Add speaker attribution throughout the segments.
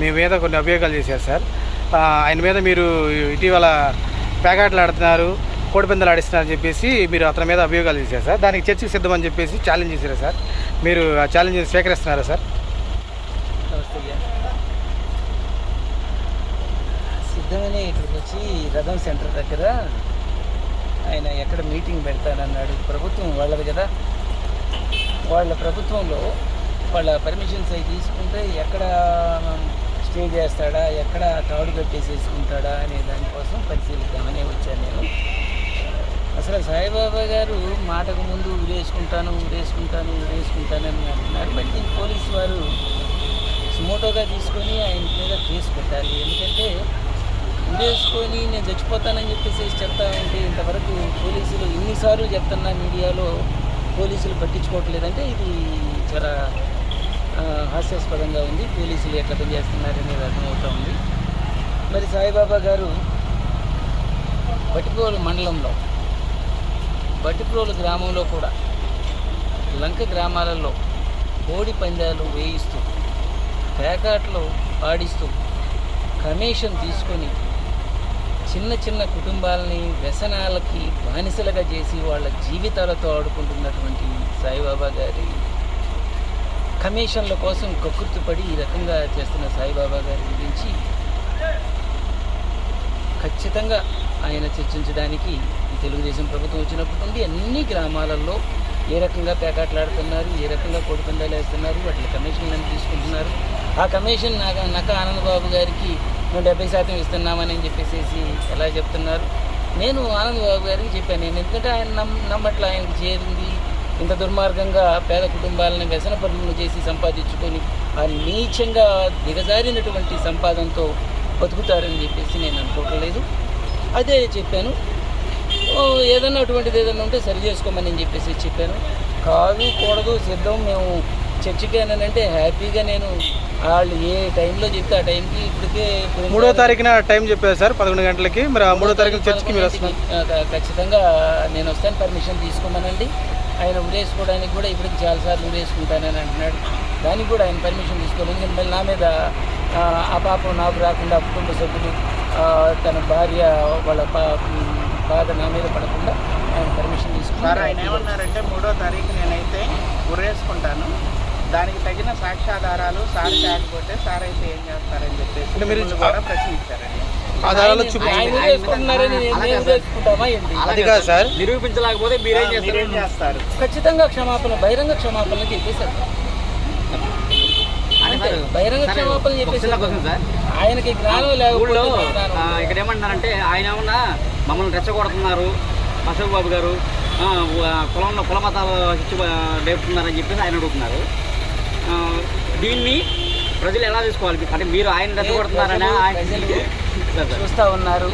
Speaker 1: మీ మీద కొన్ని అభియోగాలు చేశారు సార్. ఆయన మీద మీరు ఇటీవల పేకాటలు ఆడుతున్నారు కోడిపందాలు ఆడిస్తున్నారు అని చెప్పేసి మీరు అతని మీద అభియోగాలు చేశారు సార్. దానికి చర్చకు సిద్ధమని చెప్పేసి ఛాలెంజ్ చేశారు సార్. మీరు ఆ ఛాలెంజ్ స్వీకరిస్తున్నారా సార్?
Speaker 2: నమస్తే సిద్ధమని ఇక్కడికి వచ్చి రథం సెంటర్ దగ్గర ఆయన ఎక్కడ మీటింగ్ పెడతానన్నాడు. ప్రభుత్వం వాళ్ళది కదా. వాళ్ళ ప్రభుత్వంలో వాళ్ళ పర్మిషన్స్ అవి తీసుకుంటే ఎక్కడ స్టే చేస్తాడా? ఎక్కడ తాడు కట్టేసేసుకుంటాడా అనే దానికోసం పరిశీలిద్దామని వచ్చాను నేను. అసలు సాయిబాబా గారు మాటకు ముందు ఉరేసుకుంటాను ఉరేసుకుంటాను ఉరేసుకుంటానని అంటున్నారు. బట్ పోలీసు వారు సుమోటోగా తీసుకొని ఆయన మీద కేసు పెట్టాలి. ఎందుకంటే ఉరేసుకొని నేను చచ్చిపోతానని చెప్పేసి చెప్తా ఉంటే ఇంతవరకు పోలీసులు ఇన్నిసార్లు చెప్తున్నా మీడియాలో పోలీసులు పట్టించుకోవట్లేదంటే ఇది చాలా హాస్యాస్పదంగా ఉంది. పోలీసులు ఎట్లా పనిచేస్తున్నారనేది అనేది ఉంది. మరి సాయిబాబా గారు బట్టిప్రోలు మండలంలో బట్టిప్రోలు గ్రామంలో కూడా లంక గ్రామాలలో కోడి పందాలు వేయిస్తూ పేకాట్లు ఆడిస్తూ కమిషన్ తీసుకొని చిన్న చిన్న కుటుంబాలని వ్యసనాలకి బానిసలుగా చేసి వాళ్ళ జీవితాలతో ఆడుకుంటున్నటువంటి సాయిబాబా గారి కమిషన్ల కోసం కక్కుర్తిపడి ఈ రకంగా చేస్తున్న సాయిబాబా గారి గురించి ఖచ్చితంగా ఆయన చర్చించడానికి ఈ తెలుగుదేశం ప్రభుత్వం వచ్చినప్పటి నుండి అన్ని గ్రామాలలో ఏ రకంగా పేకాట్లాడుతున్నారు ఏ రకంగా కోడిపందాలు వేస్తున్నారు వాటి కమిషన్లను తీసుకుంటున్నారు? ఆ కమిషన్ నాక నక్క ఆనందబాబు గారికి మేము డెబ్బై శాతం ఇస్తున్నామని చెప్పేసి ఎలా చెప్తున్నారు? నేను ఆనందబాబు గారికి చెప్పాను నేను ఎందుకంటే ఆయన నమ్ నమ్మట్ల ఆయనకి చేరింది ఇంత దుర్మార్గంగా పేద కుటుంబాలను వ్యసన పనులు చేసి సంపాదించుకొని ఆ నీచంగా దిగజారినటువంటి సంపాదనతో బతుకుతారని చెప్పేసి నేను అనుకోవట్లేదు. అదే చెప్పాను. ఏదన్నా అటువంటిది ఏదన్నా ఉంటే సరి చేసుకోమని నేను చెప్పేసి చెప్పాను. కాదు కూడదు సిద్ధం. మేము చర్చికి అంటే హ్యాపీగా నేను వాళ్ళు ఏ టైంలో చెప్తే ఆ టైంకి ఇప్పటికే
Speaker 1: మూడో తారీఖున టైం చెప్పారు సార్ పదకొండు గంటలకి. మరి ఆ మూడో తారీఖున చర్చికి మీరు
Speaker 2: ఖచ్చితంగా నేను వస్తాను. పర్మిషన్ తీసుకోమనండి. ఆయన ఉరేసుకోవడానికి కూడా ఇప్పటికి చాలాసార్లు ఉరేసుకుంటానని అంటున్నాడు. దానికి కూడా ఆయన పర్మిషన్ తీసుకోవాలి ఎందుకంటే మళ్ళీ నా మీద ఆ, పాపం నాకు రాకుండా కుటుంబ సభ్యులు తన భార్య వాళ్ళ పా బాధ నా మీద పడకుండా ఆయన పర్మిషన్
Speaker 3: సార్ ఆయన ఏమన్నారంటే మూడో తారీఖు నేనైతే ఉరేసుకుంటాను. దానికి తగిన సాక్ష్యాధారాలు సార్ లేకపోతే సార్ అయితే ఏం చేస్తారని చెప్పేసి కూడా ప్రశ్నించారండి.
Speaker 1: ఆధారాలు అది కాదు సార్.
Speaker 4: నిరూపించలేకపోతే మీరేం చేస్తారు?
Speaker 2: ఖచ్చితంగా క్షమాపణ బహిరంగ క్షమాపణ చెప్పేశారు. బహిరంగ క్షమాపణ చెప్పేశారు.
Speaker 4: సార్.
Speaker 2: ఆయనకి జ్ఞానం ఉంది.
Speaker 4: ఇక్కడ ఏమంటున్నారంటే ఆయన ఏమన్నా మమ్మల్ని రెచ్చగొడుతున్నారు అశోక్ బాబు గారు కులంలో కుల మతాలు ఇచ్చి లేపుతున్నారని చెప్పేసి ఆయన అడుగుతున్నారు. దీన్ని ప్రజలు ఎలా తీసుకోవాలి? అంటే మీరు ఆయన రెచ్చగొడుతున్నారని ఆయన.
Speaker 2: చూస్తూ ఉన్నారు.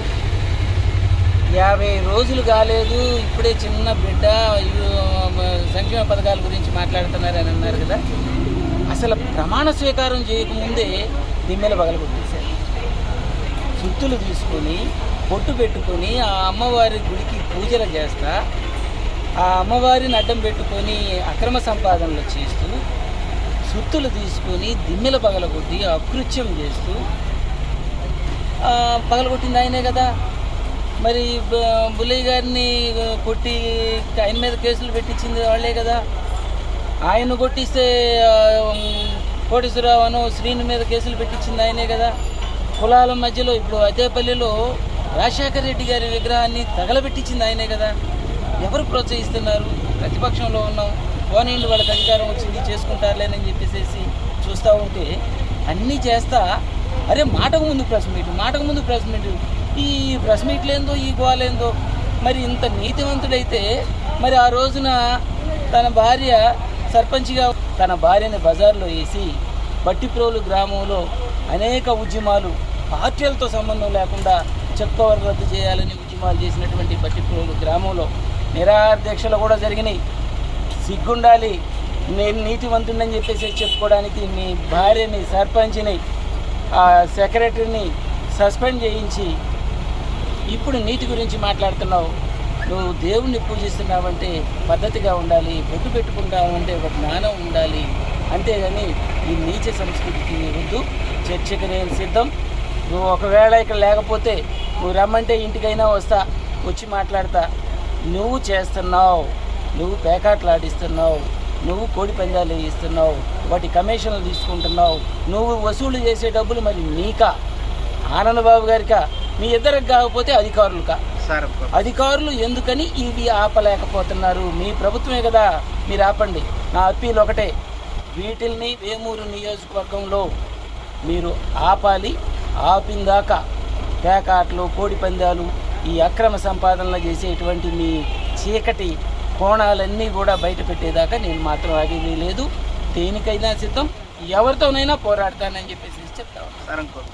Speaker 2: యాభై రోజులు కాలేదు ఇప్పుడే చిన్న బిడ్డ సంక్షేమ పథకాల గురించి మాట్లాడుతున్నారని అన్నారు కదా. అసలు ప్రమాణ స్వీకారం చేయకముందే దిమ్మెల పగలగొట్టేశారు సుత్తులు తీసుకొని బొట్టు పెట్టుకొని ఆ అమ్మవారి గుడికి పూజలు చేస్తా ఆ అమ్మవారిని అడ్డం పెట్టుకొని అక్రమ సంపాదనలు చేస్తూ సుత్తులు తీసుకొని దిమ్మెల పగలగొట్టి అకృత్యం చేస్తూ పగలగొట్టింది ఆయనే కదా. మరి బుల్లయ్య గారిని కొట్టి ఆయన మీద కేసులు పెట్టించింది వాళ్ళే కదా. ఆయన కొట్టిస్తే కోటేశ్వరరావు అను శ్రీని మీద కేసులు పెట్టించింది ఆయనే కదా. కులాల మధ్యలో ఇప్పుడు అదేపల్లిలో రాజశేఖర రెడ్డి గారి విగ్రహాన్ని తగలబెట్టించింది ఆయనే కదా. ఎవరు ప్రోత్సహిస్తున్నారు? ప్రతిపక్షంలో ఉన్నాం పోనీళ్ళు వాళ్ళకి అధికారం వచ్చింది చేసుకుంటారులేనని చెప్పేసి చూస్తూ ఉంటే అన్నీ చేస్తా అరే మాటకు ముందు ప్రెస్ మీట్ మాటకు ముందు ప్రెస్ మీట్ ఈ ప్రెస్ మీట్లేందో ఈ గోలేందో మరి ఇంత నీతివంతుడైతే మరి ఆ రోజున తన భార్య సర్పంచ్గా తన భార్యని బజార్లో వేసి బట్టిప్రోలు గ్రామంలో అనేక ఉద్యమాలు పార్టీలతో సంబంధం లేకుండా చెక్ రద్దు చేయాలని ఉద్యమాలు చేసినటువంటి బట్టిప్రోలు గ్రామంలో నిరాధ్యక్షలు కూడా జరిగినాయి. సిగ్గుండాలి. నేను నీతివంతుడని చెప్పేసి చెప్పుకోవడానికి మీ భార్యని సర్పంచ్ని సెక్రటరీని సస్పెండ్ చేయించి ఇప్పుడు నీతి గురించి మాట్లాడుతున్నావు. నువ్వు దేవుణ్ణి పూజిస్తున్నావంటే పద్ధతిగా ఉండాలి బొట్టు పెట్టుకుంటావంటే ఒక జ్ఞానం ఉండాలి. అంతేగాని ఈ నీచ సంస్కృతికి వద్దు. చర్చకు నేను సిద్ధం. నువ్వు ఒకవేళ ఇక్కడ లేకపోతే నువ్వు రమ్మంటే ఇంటికైనా వస్తా వచ్చి మాట్లాడతా. నువ్వు చేస్తున్నావు. నువ్వు పేకాట్లాడిస్తున్నావు. నువ్వు కోడి పందాలు వేయిస్తున్నావు వాటి కమిషన్లు తీసుకుంటున్నావు నువ్వు వసూలు చేసే డబ్బులు మరి నీకా? ఆనందబాబు గారికా? మీ ఇద్దరికి కాకపోతే అధికారులుకా?
Speaker 3: సార్
Speaker 2: అధికారులు ఎందుకని ఇవి ఆపలేకపోతున్నారు? మీ ప్రభుత్వమే కదా మీరు ఆపండి. నా అప్పీల్ ఒకటే వీటిల్ని వేమూరు నియోజకవర్గంలో మీరు ఆపాలి ఆపిందాక పేకాట్లు కోడి పందాలు ఈ అక్రమ సంపాదనలు చేసేటువంటి మీ చీకటి కోణాలన్నీ కూడా బయట పెట్టేదాకా నేను మాత్రం ఆగేది లేదు దేనికైనా సిద్ధం ఎవరితోనైనా పోరాడతానని చెప్పేసి చెప్తా ఉన్నాను.